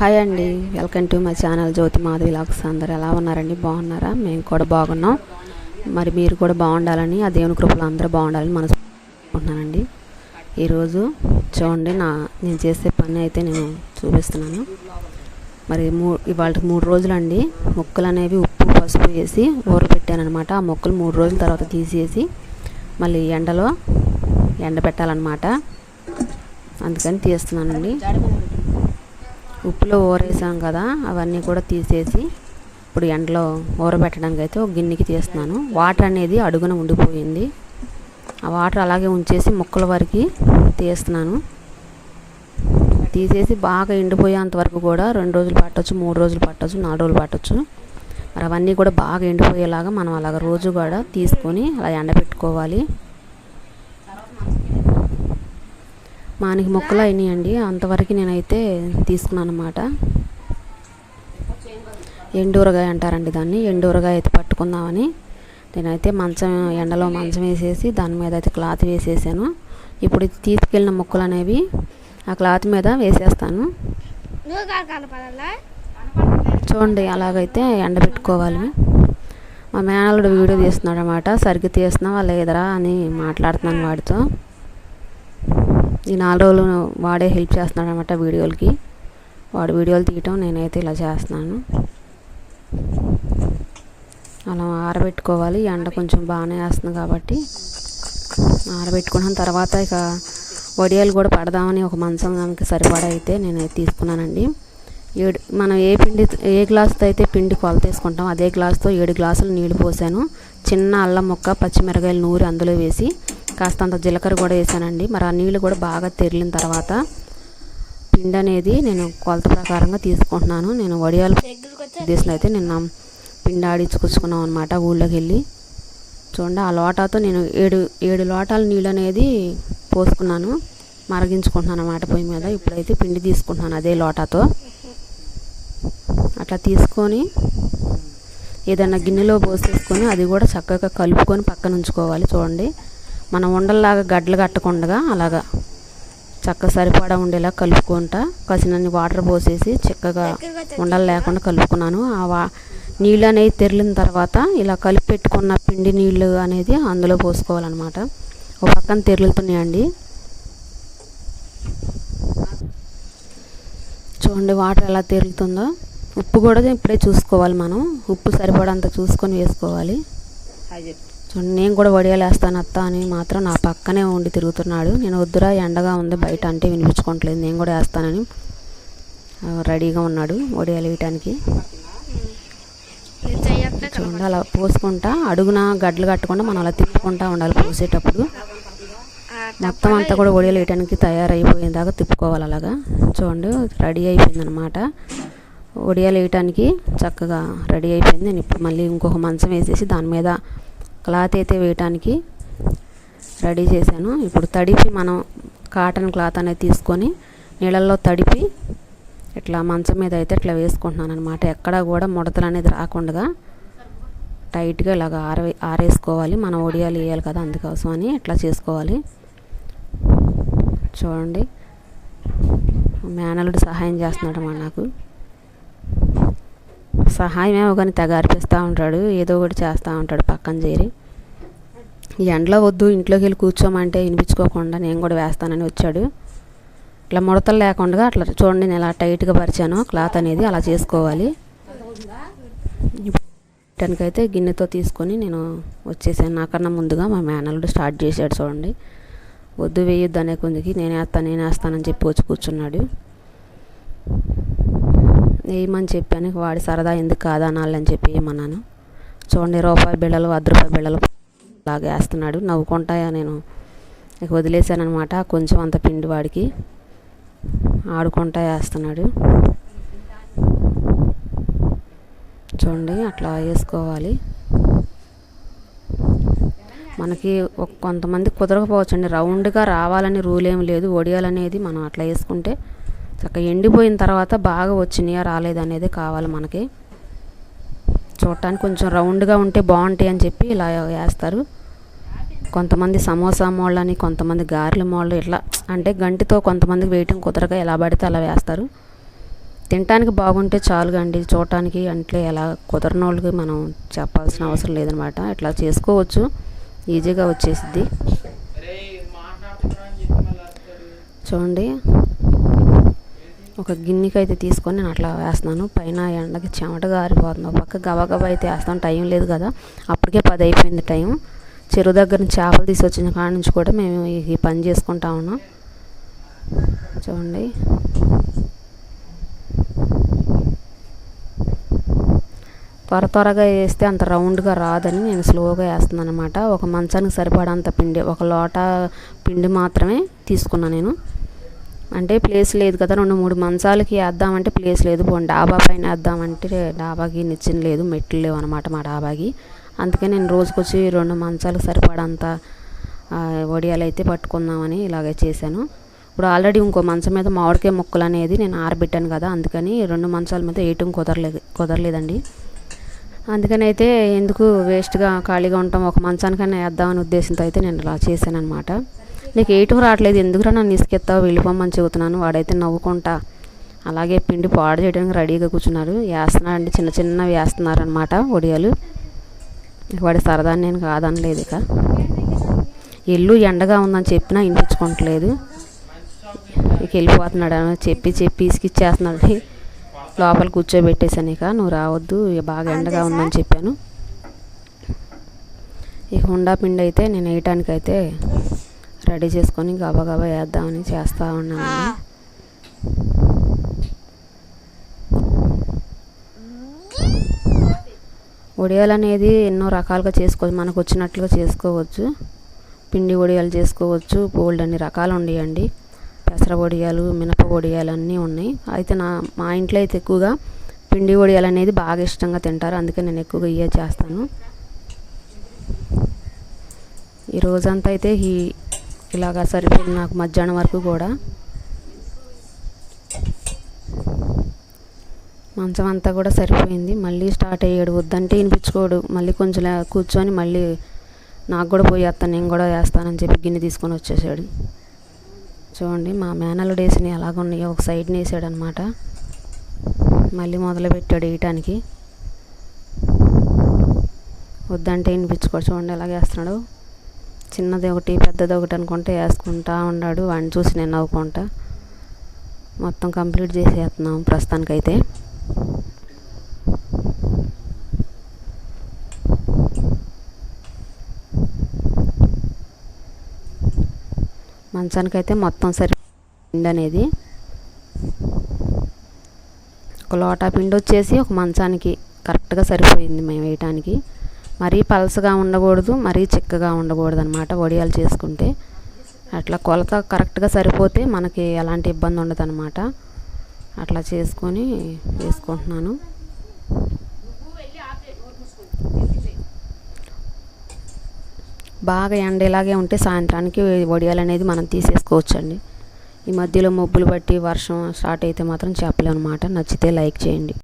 Hi అండి. Welcome to my channel Jyothi Madhavi lakhs అందరు ఎలా ఉన్నారండి? బాగున్నారా? మేము కూడా బాగున్నాం. మరి మీరు కూడా బాగుండాలని ఆ దేవుని కృపలు అందరూ బాగుండాలని మనసుకుంటున్నానండి. ఈరోజు చూడండి నా నేను చేసే పని అయితే నేను చూపిస్తున్నాను. మరి మూ ఇవాళ మూడు రోజులండి. మొక్కలు అనేవి ఉప్పు పసుపు వేసి ఊరబెట్టాను అనమాట ఆ మొక్కలు మూడు రోజుల తర్వాత తీసేసి మళ్ళీ ఎండలో ఎండబెట్టాలన్నమాట. అందుకని తీస్తున్నానండి. ఉప్పులో ఊరేసాం కదా అవన్నీ కూడా తీసేసి ఇప్పుడు ఎండలో ఊరబెట్టడానికి అయితే ఒక గిన్నెకి తీస్తున్నాను. వాటర్ అనేది అడుగున ఉండిపోయింది. ఆ వాటర్ అలాగే ఉంచేసి ముక్కల వరకు తీస్తున్నాను. తీసేసి బాగా ఎండిపోయేంత వరకు కూడా రెండు రోజులు పట్టొచ్చు మూడు రోజులు పట్టొచ్చు నాలుగు రోజులు పట్టొచ్చు. మరి అవన్నీ కూడా బాగా ఎండిపోయేలాగా మనం అలాగ రోజు కూడా తీసుకొని అలా ఎండబెట్టుకోవాలి. మానికి మొక్కలు అయినాయండి. అంతవరకు నేనైతే తీసుకున్నాను అనమాట ఎండూరగాయ అంటారండి దాన్ని. ఎండూరగాయ అయితే పట్టుకుందామని నేనైతే మంచం ఎండలో మంచం వేసేసి దాని మీద అయితే క్లాత్ వేసేసాను. ఇప్పుడు తీసుకెళ్ళిన మొక్కలు అనేవి ఆ క్లాత్ మీద వేసేస్తాను. చూడండి అలాగైతే ఎండబెట్టుకోవాలి. మా మేనల్లుడు వీడియో తీస్తున్నాడు అనమాట సరిగ్గా తీస్తున్నావా లేదరా అని మాట్లాడుతున్నాను వాడితో. ఈ నాలుగు రోజులు వాడే హెల్ప్ చేస్తున్నాడు అనమాట వీడియోలకి. వాడు వీడియోలు తీయటం నేనైతే ఇలా చేస్తున్నాను. అలా ఆరబెట్టుకోవాలి. ఎండ కొంచెం బాగానే వేస్తుంది కాబట్టి ఆరబెట్టుకున్న. తర్వాత ఇక వడియాలు కూడా పడదామని ఒక మంచం దానికి సరిపడా అయితే నేనైతే తీసుకున్నానండి. ఏడు మనం ఏ పిండి ఏ గ్లాస్తో అయితే పిండి కొలత వేసుకుంటాం అదే గ్లాస్తో ఏడు గ్లాసులు నీళ్ళు పోసాను. చిన్న అల్లం ముక్క పచ్చిమిరకాయలు నూరి అందులో వేసి కాస్తంత జీలకర్ర కూడా వేసానండి. మరి ఆ నీళ్ళు కూడా బాగా తెరిలిన తర్వాత పిండి అనేది నేను కొలత ప్రకారంగా తీసుకుంటున్నాను. నేను వడియాలు ఉద్దేశం అయితే నిన్న పిండి ఆడించుకొచ్చుకున్నాం అనమాట ఊళ్ళోకి వెళ్ళి. చూడండి ఆ లోటాతో నేను ఏడు ఏడు లోటాల నీళ్ళు అనేది పోసుకున్నాను. మరగించుకుంటున్నాను అనమాట పొయ్యి మీద. ఇప్పుడైతే పిండి తీసుకుంటున్నాను అదే లోటాతో. అట్లా తీసుకొని ఏదైనా గిన్నెలో పోసేసుకొని అది కూడా చక్కగా కలుపుకొని పక్కన ఉంచుకోవాలి. చూడండి. మనం ఉండల్లాగా గడ్డలు కట్టకుండా అలాగా చక్క సరిపడా ఉండేలా కలుపుకుంటా కసినన్ని వాటర్ పోసేసి చక్కగా ఉండలు లేకుండా కలుపుకున్నాను. ఆ వా నీళ్ళు అనేది తెరిలిన తర్వాత ఇలా కలిపి పెట్టుకున్న పిండి నీళ్ళు అనేది అందులో పోసుకోవాలన్నమాట. ఒక పక్కన తెరులుతున్నాయండి. చూడండి వాటర్ ఎలా తెరులుతుందో. ఉప్పు కూడా ఇప్పుడే చూసుకోవాలి మనం. ఉప్పు సరిపడంత చూసుకొని వేసుకోవాలి. చూడండి నేను కూడా వడియాలు వేస్తాను అత్త అని మాత్రం నా పక్కనే ఉండి తిరుగుతున్నాడు. నేను వద్దురా ఎండగా ఉంది బయట అంటే వినిపించుకోవట్లేదు. నేను కూడా వేస్తానని రెడీగా ఉన్నాడు వడియాలు వేయటానికి. చూడండి అలా పోసుకుంటా అడుగున గడ్డలు కట్టకుండా మనం అలా తిప్పుకుంటా ఉండాలి పోసేటప్పుడు. మొత్తం అంతా కూడా వడియాలు వేయడానికి తయారైపోయిన దాకా తిప్పుకోవాలి అలాగా. చూడండి రెడీ అయిపోయింది అనమాట వడియాలు వేయటానికి చక్కగా రెడీ అయిపోయింది. నేను ఇప్పుడు మళ్ళీ ఇంకొక మంచం వేసేసి దాని మీద క్లాత్ అయితే వేయటానికి రెడీ చేశాను. ఇప్పుడు తడిపి మనం కాటన్ క్లాత్ అనేది తీసుకొని నీళ్ళల్లో తడిపి ఇట్లా మంచం మీద అయితే ఇట్లా వేసుకుంటున్నాను అనమాట ఎక్కడా కూడా ముడతలు అనేది రాకుండా టైట్గా ఇలాగ ఆర ఆరేసుకోవాలి. మనం ఒడియాలు వేయాలి కదా అందుకోసం అని ఇట్లా చేసుకోవాలి. చూడండి. మేనలుడు సహాయం చేస్తున్నాడు అన్నమాట నాకు. సహాయం ఏమో కానీ తెగ ఉంటాడు ఏదో ఒకటి చేస్తూ ఉంటాడు పక్కన చేరి. ఈ ఎండలో వద్దు ఇంట్లోకి వెళ్ళి కూర్చోమంటే వినిపించుకోకుండా నేను కూడా వేస్తానని వచ్చాడు. ఇట్లా ముడతలు లేకుండా అట్లా చూడండి నేను ఎలా టైట్గా పరిచాను క్లాత్ అనేది అలా చేసుకోవాలి. అయితే గిన్నెతో తీసుకొని నేను వచ్చేసాను. నాకన్నా ముందుగా మా మేనల్లుడు స్టార్ట్ చేశాడు చూడండి. వద్దు వేయొద్దు అనే కొందికి నేను వేస్తాను నేను వేస్తానని చెప్పి వచ్చి కూర్చున్నాడు. వేయమని చెప్పాను? వాడి సరదా ఎందుకు కాదనాలని చెప్పి వేయమన్నాను చూడండి రూపాయి బిళ్ళలు అర్ధ రూపాయి బిళ్ళలు లాగా వేస్తున్నాడు. నవ్వుకుంటాయా నేను? ఇక వదిలేశానమాట కొంచెం అంత పిండి వాడికి. ఆడుకుంటా వేస్తున్నాడు. చూడండి అట్లా వేసుకోవాలి. మనకి కొంతమంది కుదరకపోవచ్చు అండి రౌండ్గా రావాలని రూల్ ఏం లేదు. ఒడియాలనేది మనం అట్లా వేసుకుంటే చక్కగా ఎండిపోయిన తర్వాత బాగా వచ్చినాయా రాలేదు అనేది కావాలి మనకి. చూడటానికి కొంచెం రౌండ్గా ఉంటే బాగుంటాయి అని చెప్పి ఇలా వేస్తారు. కొంతమంది సమోసా మోళ్ళని కొంతమంది గారెల మోళ్ళు ఇట్లా అంటే గంటితో కొంతమంది వేయటం కుదరక ఎలా పడితే అలా వేస్తారు. తినటానికి బాగుంటే చాలుగా అండి చూడటానికి అంటే ఎలా కుదరని వాళ్ళకి మనం చెప్పాల్సిన అవసరం లేదనమాట. ఇట్లా చేసుకోవచ్చు. ఈజీగా వచ్చేసిద్ది. చూడండి. ఒక గిన్నెకి అయితే తీసుకొని నేను అట్లా వేస్తున్నాను. పైన ఎండకి చెమట గారిపోతుంది. పక్క గబగబా అయితే వేస్తాను టైం లేదు కదా. అప్పటికే పది అయిపోయింది టైం. చెరువు దగ్గర నుంచి చేపలు తీసుకొచ్చిన కాడ నుంచి కూడా మేము ఈ- ఈ పని చేసుకుంటా ఉన్నాం. చూడండి. త్వర త్వరగా వేస్తే అంత రౌండ్గా రాదని నేను స్లోగా వేస్తున్నాను అనమాట ఒక మంచానికి సరిపడంత పిండి ఒక లోట పిండి మాత్రమే తీసుకున్నాను నేను. అంటే ప్లేస్ లేదు కదా రెండు మూడు మంచాలకి వేద్దామంటే ప్లేస్ లేదు. పోనీ డాబా పైన వేద్దామంటే డాబాకి నిచ్చిన లేదు మెట్లు లేవు అనమాట మా డాబాకి. అందుకే నేను రోజుకొచ్చి రెండు మంచాలకు సరిపడంత వడియాలు అయితే పట్టుకుందామని ఇలాగే చేశాను. ఇప్పుడు ఆల్రెడీ ఇంకో మంచం మీద మామిడికాయ ముక్కలు అనేది నేను ఆరబెట్టాను కదా అందుకని రెండు మంచాల మీద వేయటం కుదరలేదు కుదరలేదండి. అందుకని అయితే ఎందుకు వేస్ట్గా ఖాళీగా ఉంటాం ఒక మంచానికైనా వేద్దామనే ఉద్దేశంతో అయితే నేను ఇలా చేశాను అనమాట నీకు వేయటం రావట్లేదు. ఎందుకురా నన్ను ఇసుకెత్తావు వెళ్ళిపోమని చెబుతున్నాను. వాడైతే నవ్వుకుంటా. అలాగే పిండి పాడు చేయడానికి రెడీగా కూర్చున్నారు. వేస్తున్నారండి చిన్న చిన్నవి వేస్తున్నారు అనమాట ఒడియాలు వాడి సరదాని నేను కాదనలేదు ఇక. ఇల్లు ఎండగా ఉందని చెప్పినా వినిపించుకోవట్లేదు ఇక వెళ్ళిపోతున్నాడు అని చెప్పి చెప్పి ఇసుకిచ్చేస్తున్నాడు. లోపల కూర్చోబెట్టేశాను ఇక. నువ్వు రావద్దు. ఇక బాగా ఎండగా ఉందని చెప్పాను. ఇక హుండా పిండి అయితే నేను వేయటానికైతే రెడీ చేసుకొని గబా గబా వేద్దామని చేస్తూ ఉన్నాను వడియాలు అనేది ఎన్నో రకాలుగా చేసుకోవచ్చు మనకు వచ్చినట్లుగా చేసుకోవచ్చు. పిండి వడియాలు చేసుకోవచ్చు బోల్డ్ అన్ని రకాలు ఉన్నాయండి పెసర వడియాలు మినప వడియాలు అన్నీ ఉన్నాయి. అయితే నా మా ఇంట్లో అయితే ఎక్కువగా పిండి వడియాలు అనేది బాగా ఇష్టంగా తింటారు. అందుకే నేను ఎక్కువగా ఇవే చేస్తాను. ఈ రోజంతా అయితే ఈ ఇలాగా సరిపోయింది నాకు మధ్యాహ్నం వరకు కూడా. మంచం అంతా కూడా సరిపోయింది. మళ్ళీ స్టార్ట్ అయ్యాడు. వద్దంటే వినిపించుకోడు. మళ్ళీ కొంచెం కూర్చొని మళ్ళీ నాకు కూడా పోయి వస్తాను నేను కూడా వేస్తానని చెప్పి గిన్నె తీసుకొని వచ్చేసాడు. చూడండి మా మేనల్లుడు వేసినవి ఎలాగ ఒక సైడ్ని వేసాడు అనమాట మళ్ళీ మొదలుపెట్టాడు వేయటానికి. వద్దంటే వినిపించుకోడు. చూడండి ఎలాగ వేస్తున్నాడు. చిన్నది ఒకటి పెద్దది ఒకటి అనుకుంటే వేసుకుంటా ఉన్నాడు. వాడిని చూసి నేను నవ్వుకుంటా. మొత్తం కంప్లీట్ చేసేస్తున్నాం ప్రస్తుతానికైతే. మంచానికైతే మొత్తం సరి పిండి అనేది. ఒక లోటా పిండి వచ్చేసి ఒక మంచానికి కరెక్ట్గా సరిపోయింది మేము వేయటానికి. మరీ పలసగా ఉండకూడదు మరీ చిక్కగా ఉండకూడదు అనమాట వడియాలు చేసుకుంటే. అట్లా కొలత కరెక్ట్గా సరిపోతే మనకి ఎలాంటి ఇబ్బంది ఉండదు అనమాట అట్లా చేసుకొని వేసుకుంటున్నాను. బాగా ఎండ ఇలాగే ఉంటే సాయంత్రానికి వడియాలు అనేది మనం తీసేసుకోవచ్చండి. ఈ మధ్యలో మబ్బులు బట్టి వర్షం స్టార్ట్ అయితే మాత్రం చెప్పలేము అనమాట నచ్చితే లైక్ చేయండి.